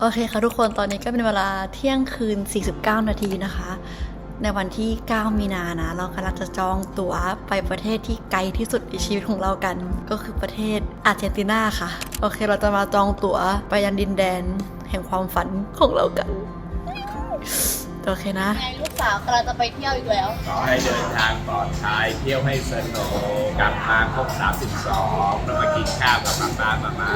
โอเคค่ะทุกคนตอนนี้ก็เป็นเวลาเที่ยงคืน 49 นาทีนะคะ ในวันที่ 9 มีนานะ เรากำลังจะจองตั๋วไปประเทศที่ไกลที่สุดในชีวิตของเรากัน ก็คือประเทศอาร์เจนตินาค่ะ โอเคเราจะมาจองตั๋วไปยันดินแดน แห่งความฝันของเรากัน โอเคนะ ไงลูกสาวกำลังจะไปเที่ยวอีกแล้ว ขอให้เดินทางปลอดภัยเที่ยวให้สนุกกลับมาครบ32แล้วมากินข้าวกับป๊าป๊ามามา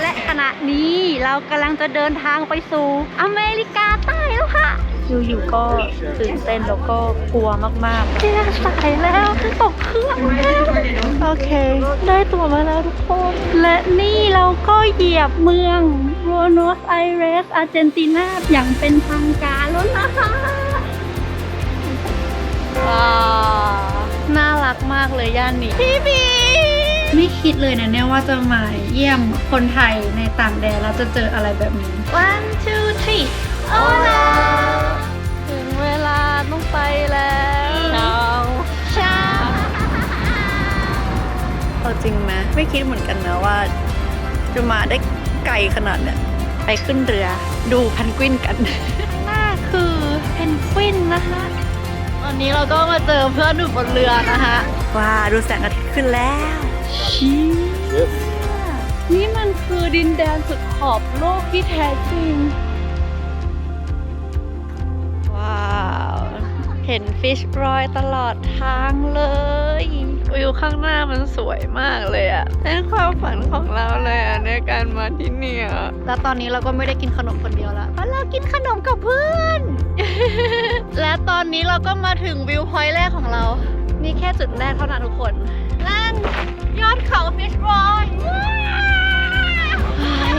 และขณะนี้เรากำลังจะเดินทางไปสู่อเมริกาใต้แล้วค่ะ อยู่ๆก็ตื่นเต้นแล้วก็กลัวมากๆเที่ยสายแล้วตกเครื่องแล้วโอเค ได้ตั๋วมาแล้วทุกคน และนี่เราก็เหยียบเมืองโ u โนสไอเรสอาร์เจนตินาอย่างเป็นทางการแล้วนะคะว้าวน่ารักมากเลยย่านนี้พี่บีไม่คิดเลยนะเนี่ยว่าจะมาเยี่ยมคนไทยในต่างแดนแล้วจะเจออะไรแบบนี้ one two three โอ้ลาถึงเวลาต้องไปแล้วเช้าเช้าเอาจริงไหมไม่คิดเหมือนกันนะว่า จะมาได้ไกลขนาดเนี้ยไปขึ้นเรือดูพันกวินกันหน้าคือเพนกวินนะคะตอนนี้เราก็มาเจอเพื่อนอยู่บนเรือนะคะว้าดูแสงอาทิตย์ขึ้นแล้วนี่มันคือดินแดนสุดขอบโลกที่แท้จริง เห็นฟิชรอยตลอดทางเลยวิวข้างหน้ามันสวยมากเลยอะเป็นความฝันของเราเลยอะในการมาที่เนี่ยแล้วตอนนี้เราก็ไม่ได้กินขนมคนเดียวแล้วเพราะเรากินขนมกับเพื่อน และตอนนี้เราก็มาถึงวิวพอยต์แรกของเรา นี่แค่จุดแรกเท่านั้นทุกคน นั่นยอดเขาฟิชรอย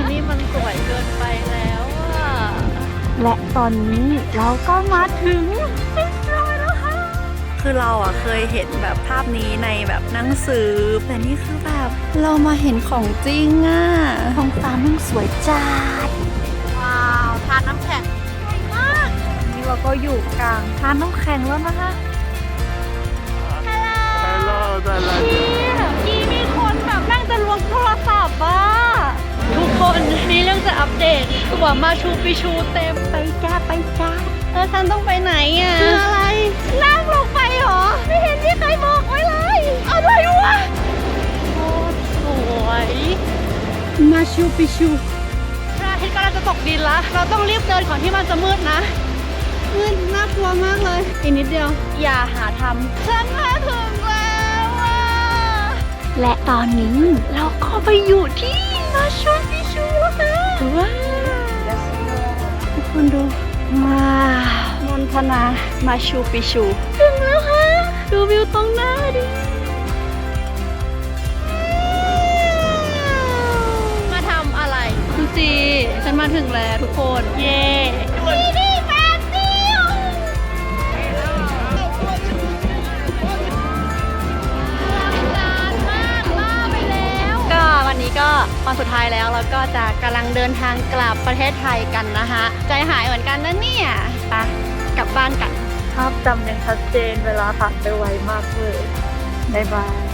นี่มันสวยเกินไปแล้วอะและตอนนี้เราก็มาถึง คือเราอะเคยเห็นแบบภาพนี้ในแบบหนังสือ แต่นี่คือแบบเรามาเห็นของจริงอะท้องฟ้ามันสวยจัด ว้าวทานน้ำแข็งสวยมากนี่เราก็อยู่กลางทานน้ำแข็งแล้วนะคะฮัลโหลฮัลโหลพี่มีคนแบบนั่งจะล้วงโทรศัพท์อะทุกคนมีเรื่องจะอัปเดตตัวมาชูปิชูเต็มไปจ้าไปจ้า แล้วฉันต้องไปไหนอะคืออะไรนั่งลงไปเหรอ ไม่เห็นที่ใครบอกไว้เลย อะไรวะโอ้สวยมาชูปิชูพระอาทิตย์กำลังจะตกดินละ เราต้องรีบเดินก่อนที่มันจะมืดนะ มืดน่ากลัวมากเลยอีกนิดเดียว อย่าหาทำฉันมาถึงแล้วอะและตอนนี้เราก็ไปอยู่ที่มาชูปิชูแล้วค่ะ วนนทนามาชูปิชูถึงแล้วค่ะ ดูวิวตรงหน้าดิ มาทำอะไร ดูสิ ฉันมาถึงแล้วทุกคน เย้ที่นี่แฟนซิลก็วันนี้ก็วันสุดท้ายแล้วแล้วก็จะกำลังเดินทางกลับประเทศไทยกันนะคะ ใจหายเหมือนกันนะเนี่ยไป กลับบ้านกัน ภาพจำยังชัดเจนเวลาผ่านไปไวมากเลยบ๊ายบาย